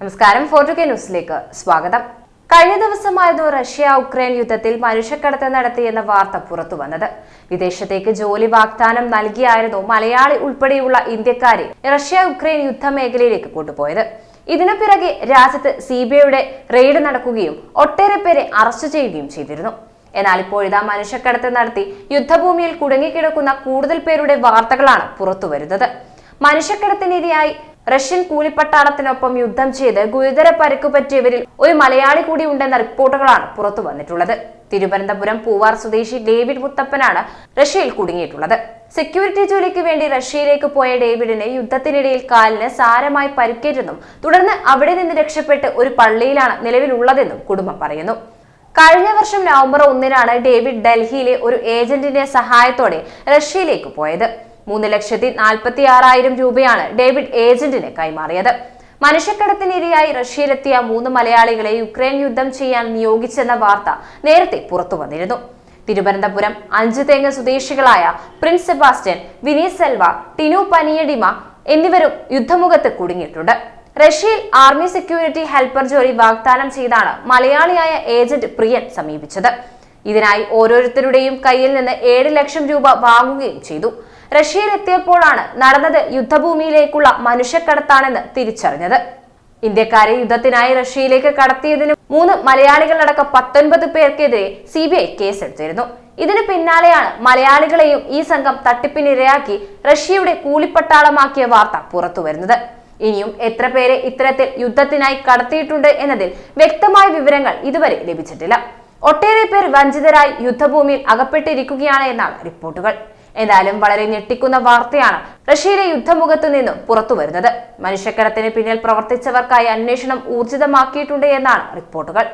നമസ്കാരം ഫോർട്ടു കെ ന്യൂസിലേക്ക് സ്വാഗതം. കഴിഞ്ഞ ദിവസമായിരുന്നു റഷ്യ ഉക്രൈൻ യുദ്ധത്തിൽ മനുഷ്യക്കടത്ത് നടത്തിയെന്ന വാർത്ത പുറത്തു വന്നത്. വിദേശത്തേക്ക് ജോലി വാഗ്ദാനം നൽകിയായിരുന്നു മലയാളി ഉൾപ്പെടെയുള്ള ഇന്ത്യക്കാരെ റഷ്യ ഉക്രൈൻ യുദ്ധമേഖലയിലേക്ക് കൊണ്ടുപോയത്. ഇതിനു പിറകെ രാജ്യത്ത് സി ബി ഐയുടെ റെയ്ഡ് നടക്കുകയും ഒട്ടേറെ പേരെ അറസ്റ്റ് ചെയ്യുകയും ചെയ്തിരുന്നു. എന്നാൽ ഇപ്പോഴിതാ മനുഷ്യക്കടത്ത് നടത്തി യുദ്ധഭൂമിയിൽ കുടുങ്ങിക്കിടക്കുന്ന കൂടുതൽ പേരുടെ വാർത്തകളാണ് പുറത്തുവരുന്നത് മനുഷ്യക്കടത്തിനിരയായി റഷ്യൻ കൂലിപ്പട്ടാളത്തിനൊപ്പം യുദ്ധം ചെയ്ത് ഗുരുതര പരിക്കു പറ്റിയവരിൽ ഒരു മലയാളി കൂടി ഉണ്ടെന്ന റിപ്പോർട്ടുകളാണ് പുറത്തു വന്നിട്ടുള്ളത്. തിരുവനന്തപുരം പൂവാർ സ്വദേശി ഡേവിഡ് മുത്തപ്പനാണ് റഷ്യയിൽ കുടുങ്ങിയിട്ടുള്ളത്. സെക്യൂരിറ്റി ജോലിക്ക് വേണ്ടി റഷ്യയിലേക്ക് പോയ ഡേവിഡിന് യുദ്ധത്തിനിടയിൽ കാലിന് സാരമായി പരിക്കേറ്റെന്നും തുടർന്ന് അവിടെ നിന്ന് രക്ഷപ്പെട്ട് ഒരു പള്ളിയിലാണ് നിലവിലുള്ളതെന്നും കുടുംബം പറയുന്നു. കഴിഞ്ഞ വർഷം നവംബർ ഒന്നിനാണ് ഡേവിഡ് ഡൽഹിയിലെ ഒരു ഏജന്റിന്റെ സഹായത്തോടെ റഷ്യയിലേക്ക് പോയത്. മൂന്ന് ലക്ഷത്തി നാൽപ്പത്തി ആറായിരം രൂപയാണ് ഡേവിഡ് ഏജന്റിന് കൈമാറിയത്. മനുഷ്യക്കടത്തിനിരയായി റഷ്യയിലെത്തിയ മൂന്ന് മലയാളികളെ യുക്രൈൻ യുദ്ധം ചെയ്യാൻ നിയോഗിച്ചെന്ന വാർത്ത നേരത്തെ പുറത്തു വന്നിരുന്നു. തിരുവനന്തപുരം അഞ്ചു തേങ്ങ സ്വദേശികളായ പ്രിൻസ് സെബാസ്റ്റ്യൻ വിനീത് സെൽവ ടിനു പനിയടിമ എന്നിവരും യുദ്ധമുഖത്ത് കുടുങ്ങിയിട്ടുണ്ട്. റഷ്യയിൽ ആർമി സെക്യൂരിറ്റി ഹെൽപ്പർ ജോലി വാഗ്ദാനം ചെയ്താണ് മലയാളിയായ ഏജന്റ് പ്രിയൻ സമീപിച്ചത്. ഇതിനായി ഓരോരുത്തരുടെയും കയ്യിൽ നിന്ന് ഏഴ് ലക്ഷം രൂപ വാങ്ങുകയും ചെയ്തു. റഷ്യയിൽ എത്തിയപ്പോഴാണ് നടന്നത് യുദ്ധഭൂമിയിലേക്കുള്ള മനുഷ്യക്കടത്താണെന്ന് തിരിച്ചറിഞ്ഞത്. ഇന്ത്യക്കാരെ യുദ്ധത്തിനായി റഷ്യയിലേക്ക് കടത്തിയതിന് മൂന്ന് മലയാളികളടക്കം പത്തൊൻപത് പേർക്കെതിരെ സി ബി ഐ കേസെടുത്തിരുന്നു. ഇതിന് പിന്നാലെയാണ് മലയാളികളെയും ഈ സംഘം തട്ടിപ്പിനിരയാക്കി റഷ്യയുടെ കൂലിപ്പട്ടാളമാക്കിയ വാർത്ത പുറത്തുവരുന്നത്. ഇനിയും എത്ര പേരെ ഇത്തരത്തിൽ യുദ്ധത്തിനായി കടത്തിയിട്ടുണ്ട് എന്നതിൽ വ്യക്തമായ വിവരങ്ങൾ ഇതുവരെ ലഭിച്ചിട്ടില്ല. ഒട്ടേറെ പേർ വഞ്ചിതരായി യുദ്ധഭൂമിയിൽ അകപ്പെട്ടിരിക്കുകയാണ് എന്നാണ് റിപ്പോർട്ടുകൾ. എന്തായാലും വളരെ ഞെട്ടിക്കുന്ന വാർത്തയാണ് റഷ്യയിലെ യുദ്ധമുഖത്തു നിന്നും പുറത്തു വരുന്നത് മനുഷ്യക്കടത്തിന് പിന്നിൽ പ്രവർത്തിച്ചവർക്കായി അന്വേഷണം ഊർജിതമാക്കിയിട്ടുണ്ട് എന്നാണ് റിപ്പോർട്ടുകൾ.